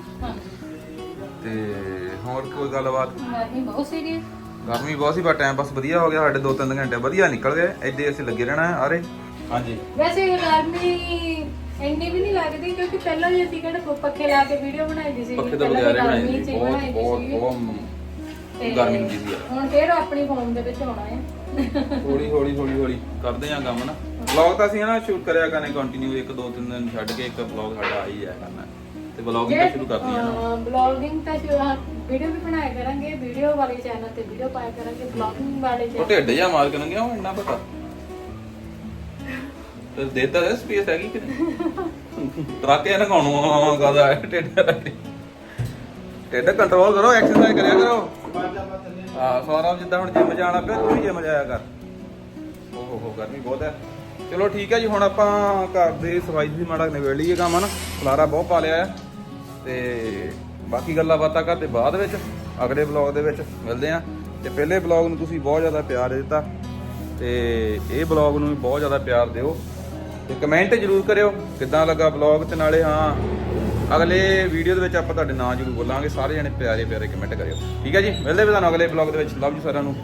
ਤੇ ਹੋਰ ਕੋਈ ਗੱਲਬਾਤ? ਗਰਮੀ ਬਹੁਤ ਸੀਰੀਅਸ ਗਰਮੀ ਬਹੁਤ ਸੀ ਪਰ ਟਾਈਮ ਪਾਸ ਵਧੀਆ ਹੋ ਗਿਆ ਸਾਡੇ 2-3 ਘੰਟੇ ਵਧੀਆ ਨਿਕਲ ਗਏ। ਐਡੇ ਅਸੀਂ ਲੱਗੇ ਰਹਿਣਾ ਆਰੇ। ਹਾਂਜੀ। ਵੈਸੇ ਗਰਮੀ ਇੰਨੀ ਵੀ ਨਹੀਂ ਲੱਗਦੀ ਕਿਉਂਕਿ ਪਹਿਲਾਂ ਵੀ ਅਸੀਂ ਕਿਹੜੇ ਪੱਖੇ ਲਾ ਕੇ ਵੀਡੀਓ ਬਣਾਈ ਦੀ ਸੀ ਪੱਖੇ ਤੋਂ ਬਗੈਰ ਬਣਾਈ ਸੀ ਬਹੁਤ ਬਹੁਤ ਸੀਗੀ। ਬਹੁਤ ਗਰਮੀ ਹੁੰਦੀ ਸੀ। ਹੁਣ ਫੇਰ ਆਪਣੀ ਫੋਨ ਦੇ ਵਿੱਚ ਆਉਣਾ ਹੈ। ਹੌਲੀ ਹੌਲੀ ਹੌਲੀ ਹੌਲੀ ਕਰਦੇ ਆ ਕੰਮ ਨਾ। ਵਲੌਗ ਤਾਂ ਅਸੀਂ ਨਾ ਸ਼ੂਟ ਕਰਿਆ ਕਰਨੇ ਕੰਟੀਨਿਊ ਇੱਕ ਦੋ ਤਿੰਨ ਦਿਨ ਛੱਡ ਕੇ ਇੱਕ ਵਲੌਗ ਸਾਡਾ ਆ ਹੀ ਜਾਇਆ ਕਰਨਾ। ਤੇ ਵਲੌਗਿੰਗ ਤਾਂ ਸ਼ੁਰੂ ਕਰਨੀ ਆ ਨਾ ਬਲੌਗਿੰਗ ਤਾਂ ਵੀਡੀਓ ਵੀ ਬਣਾਇਆ ਕਰਾਂਗੇ ਵੀਡੀਓ ਵਾਲੇ ਚੈਨਲ ਤੇ ਵੀਡੀਓ ਪਾਇਆ ਕਰਾਂਗੇ ਬਲੌਗਿੰਗ ਵਾਲੇ ਉਹ ਚੈਨਲ ਢਿੱਡ ਜਾਂ ਮਾਰ ਕਰਨਗੇ ਉਹ ਇੰਨਾ ਪਤਾ। ਤੇ ਦੇਤਾ ਹੈ ਸਪੇਸ ਹੈਗੀ ਕਿ ਨਹੀਂ? ਟਰੱਕ ਇਹ ਨਗਾਉਣੋਂ ਕਦਾ ਹੈ ਢਿੱਡ ਢਿੱਡ ਕੰਟਰੋਲ ਕਰੋ ਐਕਸਰਸਾਈਜ਼ ਕਰਿਆ ਕਰੋ। ਹਾਂ ਸੌਰਵ ਜਿੱਦਾਂ ਹੁਣ ਜਿਮ ਜਾਣਾ ਪਿਆ ਤੂੰ ਵੀ ਜਿਮ ਜਾਇਆ ਕਰ। ਓਹ ਹੋ ਗਰਮੀ ਬਹੁਤ ਹੈ। ਚਲੋ ਠੀਕ ਹੈ ਜੀ ਹੁਣ ਆਪਾਂ ਘਰ ਦੇ ਸਫ਼ਾਈ ਦੀ ਮਾੜਾ ਨਿਬੇੜ ਲਈਏ ਕੰਮ ਹਨ? ਖਲਾਰਾ ਬਹੁਤ ਪਾ ਲਿਆ ਹੈ। ਤੇ ਬਾਕੀ ਗੱਲਾਂ ਬਾਤਾਂ ਕਰਦੇ ਬਾਅਦ ਵਿੱਚ, ਅਗਲੇ ਬਲੌਗ ਦੇ ਵਿੱਚ ਮਿਲਦੇ ਆ ਤੇ ਪਹਿਲੇ ਬਲੌਗ ਨੂੰ ਤੁਸੀਂ ਬਹੁਤ ਜ਼ਿਆਦਾ ਪਿਆਰ ਦਿੱਤਾ ਤੇ ਇਹ ਬਲੌਗ ਨੂੰ ਵੀ ਬਹੁਤ ਜ਼ਿਆਦਾ ਪਿਆਰ ਦਿਓ। ਤੇ ਕਮੈਂਟ ਜ਼ਰੂਰ ਕਰਿਓ ਕਿੱਦਾਂ ਲੱਗਾ ਬਲੌਗ ਤੇ ਨਾਲੇ ਹਾਂ, ਅਗਲੇ ਵੀਡੀਓ ਦੇ ਵਿੱਚ ਆਪਾਂ ਤੁਹਾਡੇ ਨਾਂ ਜ਼ਰੂਰ ਬੋਲਾਂਗੇ, ਸਾਰੇ ਜਣੇ ਪਿਆਰੇ ਪਿਆਰੇ ਕਮੈਂਟ ਕਰਿਓ। ਠੀਕ ਹੈ ਜੀ, ਮਿਲਦੇ ਵੀ ਤੁਹਾਨੂੰ ਅਗਲੇ ਬਲੌਗ ਦੇ ਵਿੱਚ। ਲਵ ਜੀ ਸਾਰਿਆਂ ਨੂੰ।